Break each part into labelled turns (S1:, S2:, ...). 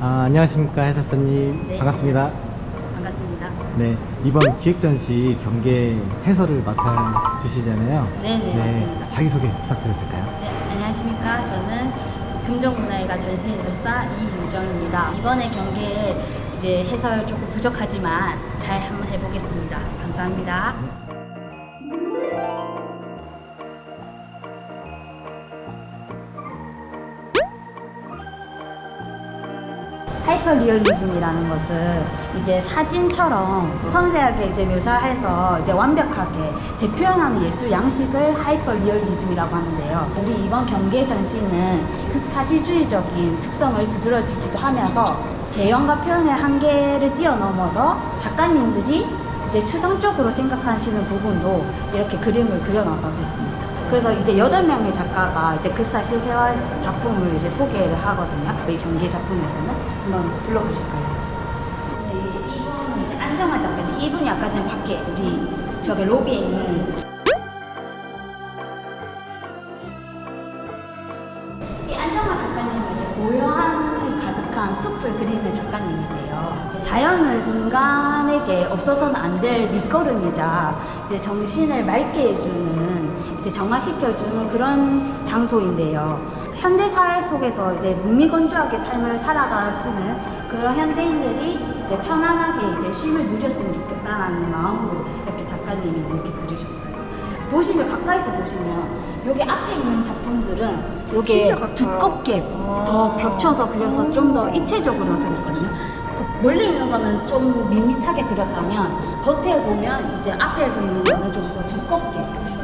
S1: 아, 안녕하십니까 해설사님
S2: 네.
S1: 반갑습니다.
S2: 반갑습니다.
S1: 네 이번 기획전시 경계 해설을 맡아 주시잖아요.
S2: 네 네, 맞습니다.
S1: 자기 소개 부탁드려도 될까요?
S2: 네, 안녕하십니까. 저는 금정문화회가 전시해설사 이유정입니다. 이번에 경기에 이제 해설 조금 부족하지만 잘 한번 해보겠습니다. 감사합니다. 하이퍼 리얼리즘이라는 것은 이제 사진처럼 섬세하게 이제 묘사해서 이제 완벽하게 재표현하는 예술 양식을 하이퍼 리얼리즘이라고 하는데요. 우리 이번 경계 전시는 극사실주의적인 특성을 두드러지기도 하면서 재현과 표현의 한계를 뛰어넘어서 작가님들이 이제 추상적으로 생각하시는 부분도 이렇게 그림을 그려나가고 있습니다. 그래서 이제 여덟 명의 작가가 이제 글사실 회화 작품을 이제 소개를 하거든요. 이 경기 작품에서는 한번 불러보실까요? 네, 이분은 이제 안정환 작가님. 이분이 아까 전에 밖에 우리 저기 로비에 있는 이 안정환 작가님은 이제 고요함이 가득한 숲을 그리는 작가님이세요. 자연을 인간에게 없어서는 안 될 밑거름이자 이제 정신을 맑게 해주는 이제 정화시켜주는 그런 장소인데요. 현대 사회 속에서 이제 무미건조하게 삶을 살아가시는 그런 현대인들이 이제 편안하게 이제 쉼을 누렸으면 좋겠다라는 마음으로 이렇게 작가님이 이렇게 그리셨어요. 보시면 가까이서 보시면 여기 앞에 있는 작품들은
S3: 같아요.
S2: 두껍게 더 겹쳐서 그려서 좀 더 입체적으로 나타내거든요. 멀리 있는 거는 좀 밋밋하게 그렸다면 겉에 보면 이제 앞에서 있는 거는 좀 더 두껍게.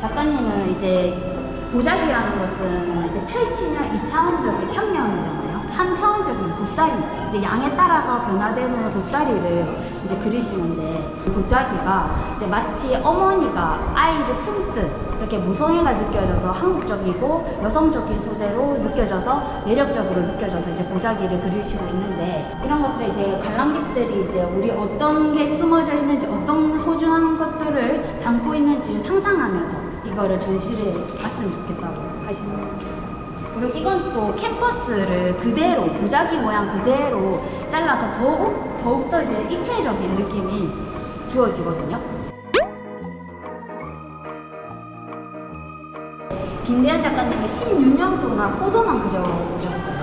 S2: 작가님은 이제 보자기라는 것은 이제 펼치는 2차원적인 평면이잖아요. 3차원적인 보따리, 이제 양에 따라서 변화되는 보따리를 이제 그리시는데 그 보자기가 이제 마치 어머니가 아이를 품듯 이렇게 무성애가 느껴져서 한국적이고 여성적인 소재로 느껴져서 매력적으로 느껴져서 이제 보자기를 그리시고 있는데 이런 것들을 이제 관람객들이 이제 우리 어떤 게 숨어져 있는지 어떤 소중한 것들을 담고 있는지 상상하면서 이거를 전시를 봤으면 좋겠다고 하시더라고요. 그리고 이건 또 캠퍼스를 그대로 보자기 모양 그대로 잘라서 더욱 더욱더 이제 입체적인 느낌이 주어지거든요. 김대현 작가님이 16년 동안 포도만 그려오셨어요.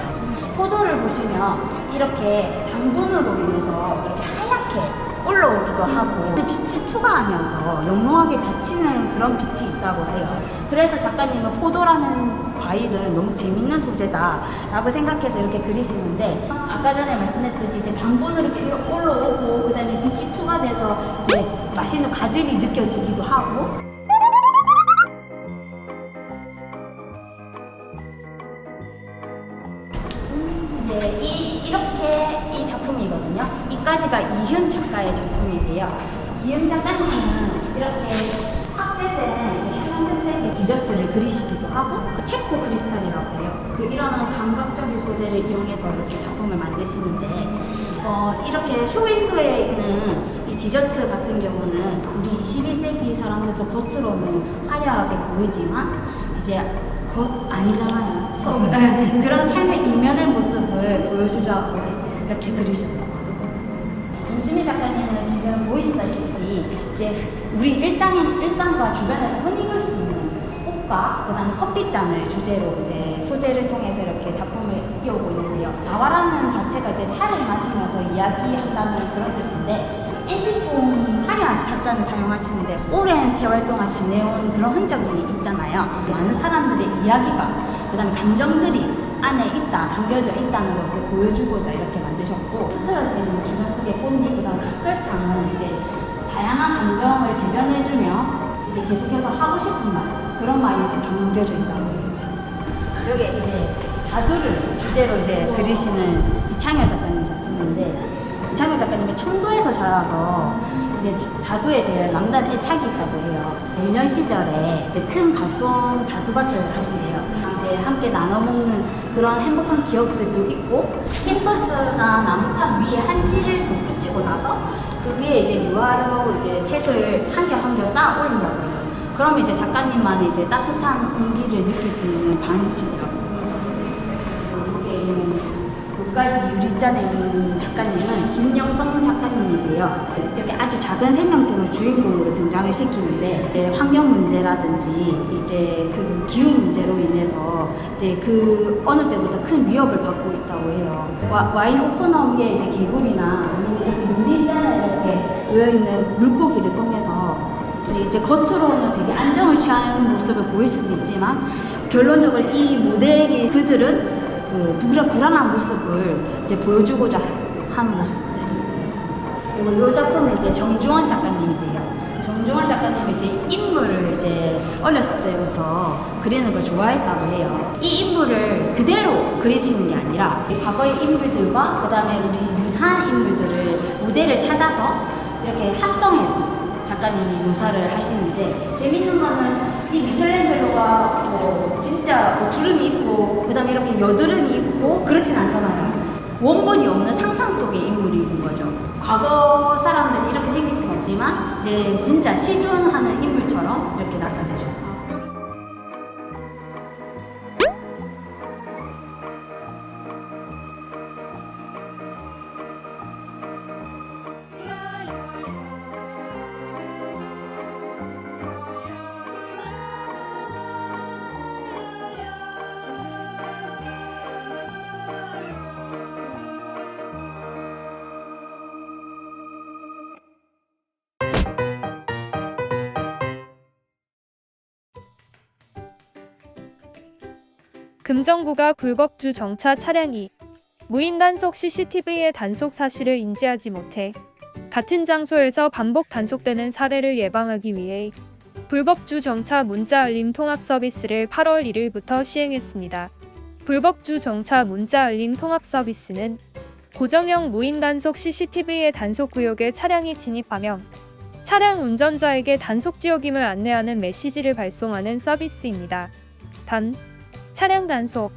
S2: 포도를 보시면 이렇게 당분으로 인해서 이렇게 하얗게 올라오기도 하고 빛이 투과하면서 영롱하게 비치는 그런 빛이 있다고 해요. 그래서 작가님은 포도라는 과일은 너무 재밌는 소재다라고 생각해서 이렇게 그리시는데 아까 전에 말씀했듯이 이제 당분으로 이렇게 올라오고 그다음에 빛이 투과돼서 이제 맛있는 과즙이 느껴지기도 하고 이까지가 이흠 작가의 작품이세요. 이흠 작가님은 이렇게 확대된 형광색의 디저트를 그리시기도 하고 그 체코 크리스탈이라고 해요. 그 이런 감각적인 소재를 이용해서 이렇게 작품을 만드시는데 어, 이렇게 쇼윈도에 있는 이 디저트 같은 경우는 우리 21세기 사람들도 겉으로는 화려하게 보이지만 이제 겉 아니잖아요. 서, 그런 삶의 이면의 모습을 보여주자고 이렇게 그리셨다 고 김수미 작가님은 지금 보이시다시피 이제 우리 일상인 일상과 주변에서 흔히 볼 수 있는 꽃과 그다음에 커피잔을 주제로 이제 소재를 통해서 이렇게 작품을 이어오고 있는데요. 다와라는 자체가 이제 차를 마시면서 이야기한다는 그런 뜻인데 앤티폼 화려한 찻잔을 사용하시는데 오랜 세월 동안 지내온 그런 흔적이 있잖아요. 많은 사람들의 이야기가 그다음에 감정들이 안에 있다, 담겨져 있다는 것을 보여주고자 이렇게 만드셨고 흐트러지는 주변 속의 꽃잎, 그다음 설탕은 이제 다양한 감정을 대변해주며 이제 계속해서 하고 싶은 말 그런 말이 이제 담겨져 있다고. 여기 이제 자두를 주제로 이제 그리시는 이창현 작가님 작품인데 이창현 작가님이 청도에서 자라서 이제 자두에 대한 남다른 애착이 있다고 해요. 유년 시절에 이제 큰 가수원 자두밭을 하신대요. 이제 함께 나눠 먹는 그런 행복한 기억들도 있고 캠퍼스나 나무판 위에 한지를 덧붙이고 나서 그 위에 이제 유화로 이제 색을 한 겹 한 겹 쌓아 올린다고 해요. 그러면 이제 작가님만의 이제 따뜻한 온기를 느낄 수 있는 방식이라고. 있는 물가지 유리잔에 있는 작가님은 김영성 작가님이세요. 이렇게 아주 작은 생명체를 주인공으로 등장을 시키는데 환경 문제라든지 이제 그 기후 문제로 인해서 이제 그 어느 때부터 큰 위협을 받고 있다고 해요. 와, 와인 오퍼너 위에 이제 개구리나 아니면 이렇게 유리잔에 이렇게 놓여 있는 물고기를 통해서 이제 겉으로는 되게 안정을 취하는 모습을 보일 수도 있지만 결론적으로 이 모델이 그들은 그 불안, 불안한 모습을 이제 보여주고자 한 모습들. 그리고 이 작품은 이제 정중원 작가님이세요. 정중원 작가님이 이제 인물을 이제 어렸을 때부터 그리는 걸 좋아했다고 해요. 이 인물을 그대로 그리치는 게 아니라 이 과거의 인물들과 그다음에 우리 유사한 인물들을 모델을 찾아서 이렇게 합성해서 작가님이 묘사를 하시는데 재밌는 거는 이 미켈란젤로가 뭐 진짜 뭐 주름이 있고 그다음에 이렇게 여드름이 있고 그렇진 않잖아요. 원본이 없는 상상 속의 인물인 거죠. 과거 사람들이 이렇게 생길 수가 없지만 이제 진짜 시존하는 인물처럼 이렇게 나타내셨어요.
S3: 금정구가 불법주 정차 차량이 무인 단속 CCTV의 단속 사실을 인지하지 못해 같은 장소에서 반복 단속되는 사례를 예방하기 위해 불법 주 정차 문자 알림 통합 서비스를 8월 1일부터 시행했습니다. 불법 주 정차 문자 알림 통합 서비스는 고정형 무인 단속 CCTV의 단속 구역에 차량이 진입하면 차량 운전자에게 단속 지역임을 안내하는 메시지를 발송하는 서비스입니다. 단, 차량 단속,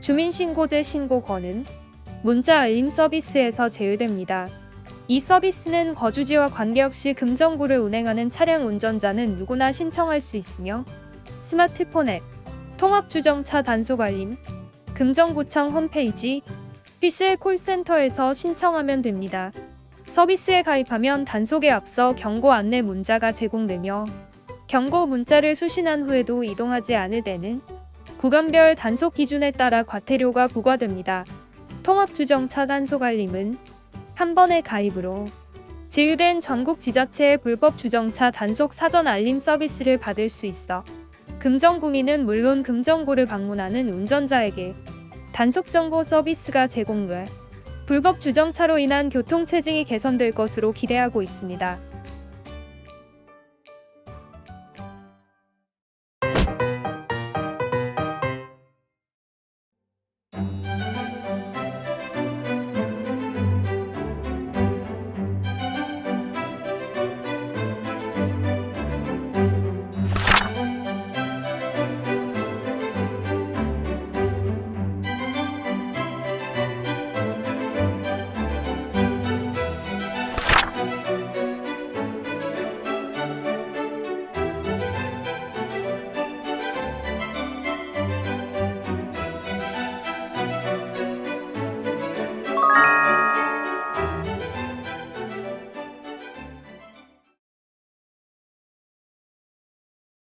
S3: 주민신고제 신고 권은 문자 알림 서비스에서 제외됩니다. 이 서비스는 거주지와 관계없이 금정구를 운행하는 차량 운전자는 누구나 신청할 수 있으며 스마트폰 앱, 통합주정차 단속 알림, 금정구청 홈페이지, 피스의 콜센터에서 신청하면 됩니다. 서비스에 가입하면 단속에 앞서 경고 안내 문자가 제공되며 경고 문자를 수신한 후에도 이동하지 않을 때는 구간별 단속 기준에 따라 과태료가 부과됩니다. 통합주정차 단속 알림은 한 번의 가입으로 제휴된 전국 지자체의 불법 주정차 단속 사전 알림 서비스를 받을 수 있어 금정구민은 물론 금정구를 방문하는 운전자에게 단속 정보 서비스가 제공돼 불법 주정차로 인한 교통 체증이 개선될 것으로 기대하고 있습니다.